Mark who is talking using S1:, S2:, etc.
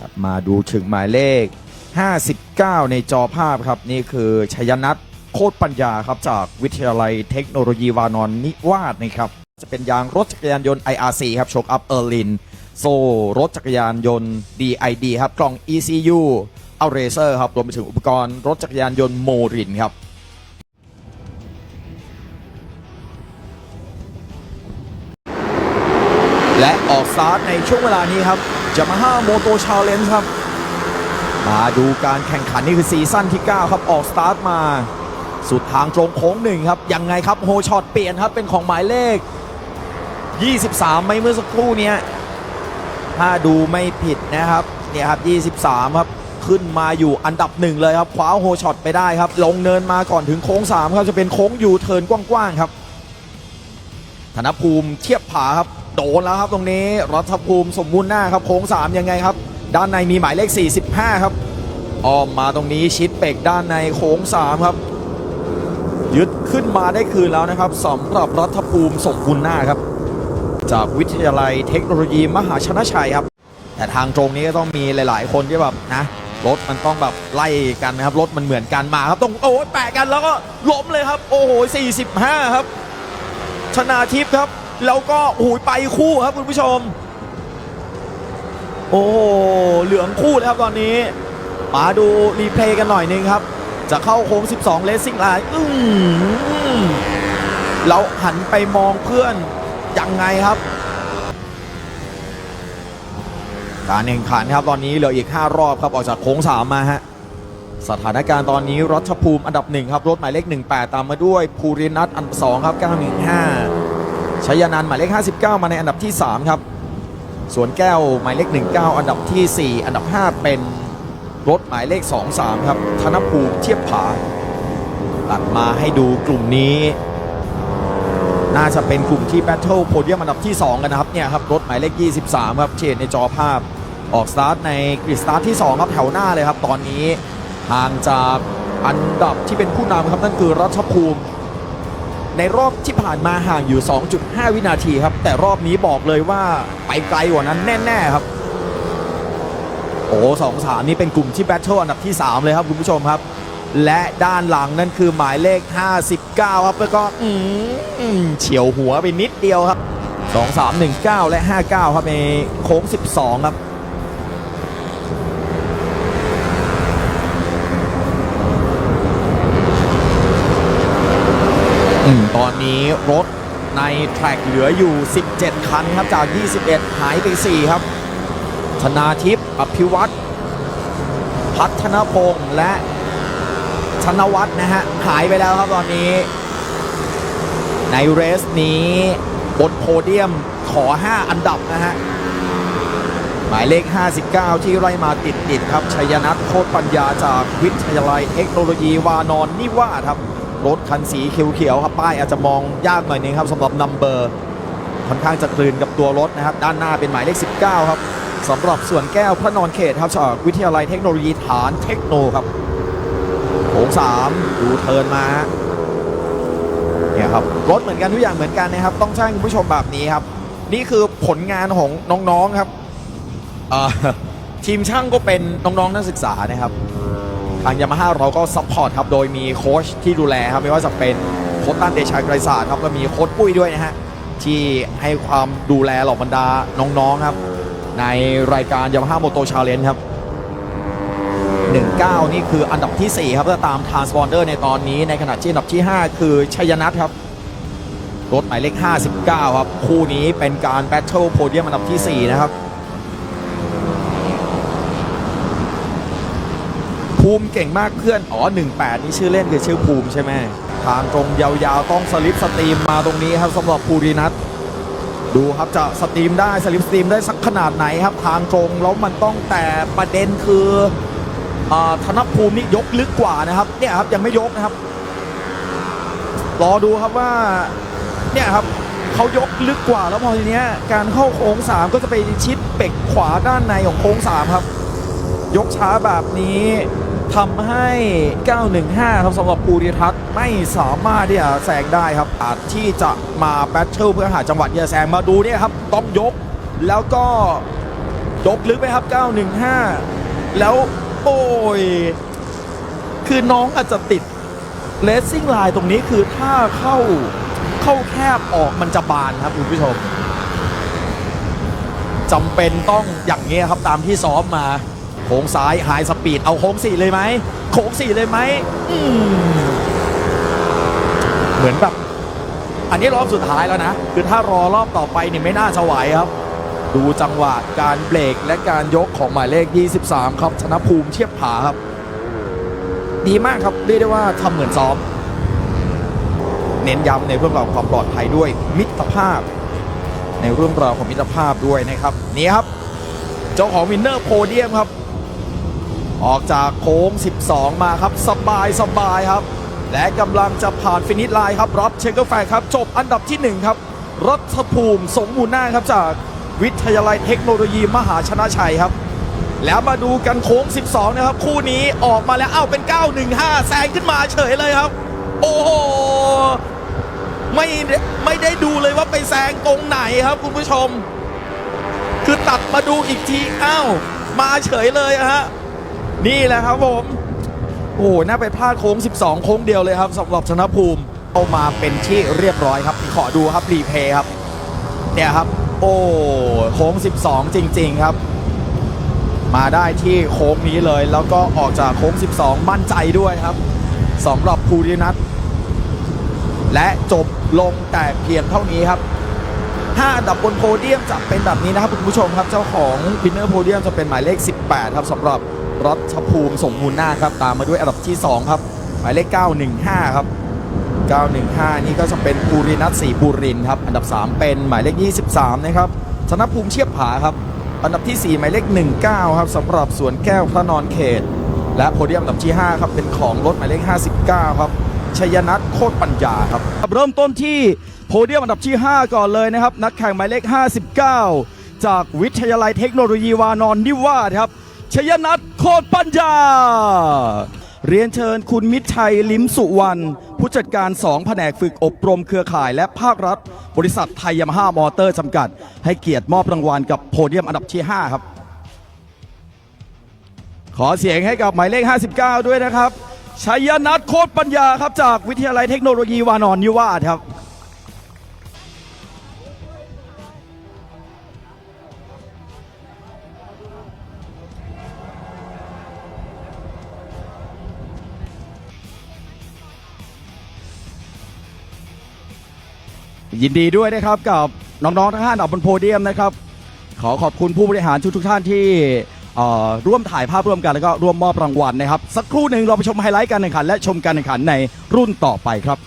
S1: ครับมาดูถึงหมายเลข 59 ในจอภาพครับนี่คือชัยนัทโคตรปัญญาครับจากวิทยาลัยเทคโนโลยีวานอนนิวาสนะครับจะเป็นยางรถจักรยานยนต์ IRC ครับโชคอัพเออร์ลินโซ่รถจักรยานยนต์ DID ครับกล่อง ECU เอาเรเซอร์ครับรวมไปถึงอุปกรณ์รถจักรยานยนต์โมรินครับและออกสตาร์ทในช่วงเวลานี้ครับ Yamaha Moto Challenge ครับ มาดูการแข่งขันนี่คือซีซั่นที่ 9 ครับ ออกสตาร์ทมา สุดทางตรงโค้งหนึ่งครับ ยังไงครับโฮช็อตเปลี่ยนครับ เป็นของหมายเลข 23 ไม่เมื่อสักครู่เนี้ยถ้าดูไม่ผิดนะครับเนี่ยครับ23 ครับขึ้นมาอยู่อันดับหนึ่งเลยครับคว้าโฮช็อตไปได้ครับ ลงเนินมาก่อนถึงโค้ง 3 ครับ จะเป็นโค้งยูเทิร์นกว้างๆครับ ธนภูมิเทียบผาครับ โดนแล้วครับตรงนี้รัฐภูมิสมบูรณ์หน้าครับโค้ง3ยังไงครับ ด้านในมีหมายเลข 45 ครับอ้อมมาตรงนี้ชิดเป็กด้านในโค้ง3ครับ ยึดขึ้นมาได้คืนแล้วนะครับสำหรับรัฐภูมิสมบูรณ์หน้าครับ จากวิทยาลัยเทคโนโลยีมหาชนะชัยครับ แต่ทางตรงนี้ก็ต้องมีหลาย ๆ คนที่แบบนะรถมันต้องแบบไล่กันนะครับรถมันเหมือนกันมาครับตรงโอ้ยแปะกันแล้วก็ล้มเลยครับ โอ้โห45 ครับ ชนาทิพย์ครับ แล้วก็โอ้โหไปคู่ครับคุณผู้ชม โอ้เหลืองคู่เลยครับตอนนี้มาดูรีเพลย์กันหน่อยนึงครับ จะเข้าโค้ง 12 เลสซิ่งไลน์อืมเราหันไปมองเพื่อนยังไงครับ การแข่งขันครับตอนนี้เหลืออีก 5 รอบครับออกจากโค้ง 3 มาฮะสถานการณ์ตอนนี้รัชภูมิอันดับ 1 ครับ รถหมายเลข 18 ตามมาด้วยภูรินัทอันดับ2ครับ 915 ชัยนันหมายเลข 59 มาในอันดับที่ 3 ครับส่วนแก้วหมายเลข 19 อันดับทีสี่ 4 อันดับ 5 เป็นรถหมายเลข 23 ครับ ธนภูมิเทียบผา ตัดมาให้ดูกลุ่มนี้ น่าจะเป็นกลุ่มที่แบทเทิลโพเดียมอันดับที่ 2 กันนะครับ เนี่ยครับ รถหมายเลข 23 ครับเชนในจอภาพออกสตาร์ทในกริดสตาร์ทที่ 2 ครับแถวหน้าเลยครับ ตอนนี้ห่างจากอันดับที่เป็นผู้นำครับนั่นคือรัชภูมิ ในรอบที่ผ่านมาห่างอยู่ 2.5 วินาทีครับ แต่รอบนี้บอกเลยว่าไปไกลกว่านั้นแน่ ๆ ครับ โอ้สองสามนี่เป็นกลุ่มที่แบทเทิลอันดับที่ 3 เลยครับคุณผู้ชมครับ และด้านหลังนั่นคือหมายเลข 59 ครับ แล้วก็อืมเฉียวหัวไปนิดเดียวครับ 2 3 1 9 และ 59 ครับในโค้ง 12 ครับ อืมตอ นี้รถในแทร็กเหลืออยู่ 17 คันครับจาก 21 หายไป 4 ครับ ธนาทิพย์อภิวัตรพัฒนพงษ์และธนวัฒน์นะฮะ หายไปแล้วครับตอนนี้ ในเรสนี้บนโพเดียมขอ 5 อันดับนะฮะ หมายเลข 59 ที่ไล่มาติด ๆ ครับ ชัยนัทโคตรปัญญาจากวิทยาลัยเทคโนโลยีวานอนนิวาครับ รถคันสีเขียวๆครับป้ายอาจจะมองยากหน่อยนึงครับสำหรับนัมเบอร์ค่อนข้างจะกลืนกับตัวรถนะครับ ด้านหน้าเป็นหมายเลข 19 ครับสำหรับส่วนแก้วพระนอนเขตครับจากวิทยาลัยเทคโนโลยีฐานเทคโนครับโถง3ดูเทินมาเนี่ยครับรถเหมือนกันทุกอย่างเหมือนกันนะครับ ต้องแจ้งคุณผู้ชมแบบนี้ครับ นี่คือผลงานของน้องๆครับทีมช่างก็เป็นน้องๆนักศึกษานะครับ ทางยามาฮ่าเราก็ซัพพอร์ตครับ โดยมีโค้ชที่ดูแลครับ ไม่ว่าจะเป็นโค้ชตันเดชาไกรศาสตร์ครับแล้วมีโค้ชปุ้ยด้วยนะฮะ ที่ให้ความดูแลเหล่าบรรดาน้องๆครับ ในรายการยามาฮ่าโมโตชาเลนจ์ครับ19 นี่คืออันดับที่ 4 ครับถ้าตามทานสปอนเดอร์ในตอนนี้ในขณะที่อันดับที่ 5 คือชัยนัทครับ รถหมายเลข 59 ครับ คู่นี้เป็นการแบทเทิลโพเดียมอันดับที่ 4 นะครับ ภูมิเก่งมากเพื่อนอ๋อ 18 นี่ชื่อเล่นคือชื่อภูมิใช่ไหมทางตรงยาวๆต้องสลิปสตรีมมาตรงนี้ครับสำหรับภูรินัทดูครับจะสตรีมได้สลิปสตรีมได้สักขนาดไหนครับ ทางตรงแล้วมันต้องแต่ประเด็นคืออาธนภูมินี่ยกลึกกว่านะครับเนี่ยครับยังไม่ยกนะครับ รอดูครับว่าเนี่ยครับเขายกลึกกว่าแล้วพอทีเนี้ยการเข้าโค้ง3ก็จะไปชิดเป็กขวาด้านในของโค้ง3ครับ ยกช้าแบบนี้ ทำให้ 915 ครับสำหรับภูริทัศน์ไม่สามารถที่จะแซงได้ครับอาจที่จะมาแบทเทิลเพื่อหาจังหวะที่จะแซงมาดูเนี่ยครับต้องยก แล้วก็ยกลึกไปครับ 915 แล้วโอ้ย คือน้องอาจจะติดเลสซิ่งไลน์ตรงนี้คือถ้าเข้าเข้าแคบออกมันจะบานครับคุณผู้ชมจำเป็นต้องอย่างเงี้ยครับตามที่ซ้อมมา โค้งซ้ายไฮสปีดเอาโค้งสี่เลยไหมโค้งสี่เลยไหมเหมือนแบบอันนี้รอบสุดท้ายแล้วนะ คือถ้ารอรอบต่อไปเนี่ยไม่น่าจะไหวครับ ดูจังหวะการเบรกและการยกของหมายเลข 23 ครับธนะภูมิเทียบผาครับ ดีมากครับเรียกได้ว่าทำเหมือนซ้อม เน้นย้ำในเรื่องราวความปลอดภัยด้วยมิตรภาพ ในเรื่องราวของมิตรภาพด้วยนะครับ นี่ครับ เจ้าของวินเนอร์โพเดียมครับ ออกจากโค้ง 12 มาครับ สบายสบายครับ และกำลังจะผ่านฟินิชไลน์ครับรับเชคเกอร์แฟร์ครับ จบอันดับที่ 1 ครับ รัฐภูมิสงมูลนาครับจากวิทยาลัยเทคโนโลยีมหาชนะชัยครับ แล้วมาดูกันโค้ง 12 นะครับ คู่นี้ออกมาแล้วเอ้าเป็น 915 แซงขึ้นมาเฉยเลยครับ โอ้โหไม่ไม่ได้ดูเลยว่าไปแซงตรงไหนครับคุณผู้ชม คือตัดมาดูอีกทีอ้าวมาเฉยเลยฮะ นี่แหละครับผมโอ้โหน่าไปพลาดโค้ง 12 โค้งเดียวเลยครับสำหรับชนะภูมิเข้ามาเป็นที่เรียบร้อยครับ ขอดูครับรีเพย์ครับเนี่ยครับ โอ้โค้ง 12 จริง ๆครับ มาได้ที่โค้งนี้เลย แล้วก็ออกจากโค้ง 12 มั่นใจด้วยครับสำหรับภูรินัทและจบลงแต่เพียงเท่านี้ครับ5อันดับบนโพเดียมจะเป็นแบบนี้นะครับคุณผู้ชมครับ เจ้าของวินเนอร์โพเดียมจะเป็นหมายเลข 18 ครับสำหรับ รัชภูมิสงมูลนาครับ ตามมาด้วยอันดับที่ 2 ครับ หมายเลข 915 ครับ 915 นี่ก็จะเป็นภูรินัทศรีบุรินครับ อันดับ 3 เป็นหมายเลข 23 นะครับธนภูมิเชียบผาครับ อันดับที่ 4 หมายเลข 19 ครับสำหรับสวนแก้วพระนอนเขต และโพเดียมอันดับที่ 5 ครับ เป็นของรถหมายเลข 59 ครับชยนัทโคตรปัญญาครับ เริ่มต้นที่โพเดียมอันดับที่ 5 ก่อนเลยนะครับ นักแข่งหมายเลข 59 จากวิทยาลัยเทคโนโลยีวานอนนิวาสครับชยนัท โคตรปัญญา เรียนเชิญคุณมิตรชัยลิมสุวรรณผู้จัดการ 2 แผนกฝึกอบรมเครือข่ายและภาครัฐ บริษัทไทยยามาฮ่ามอเตอร์จำกัด ให้เกียรติมอบรางวัลกับโพเดียมอันดับที่ 5 ครับ ขอเสียงให้กับหมายเลข 59 ด้วยนะครับชัยนัทโคตรปัญญาครับจากวิทยาลัยเทคโนโลยีวานอนนิวาสครับ ยินดีด้วยนะครับกับน้องๆทั้งห้าอันดับบนโพเดียมนะครับ ขอขอบคุณผู้บริหารทุกๆท่านที่เอ่อร่วมถ่ายภาพร่วมกันแล้วก็ร่วมมอบรางวัลนะครับ สักครู่หนึ่งเราไปชมไฮไลท์การแข่งขันและชมการแข่งขันในรุ่นต่อไปครับ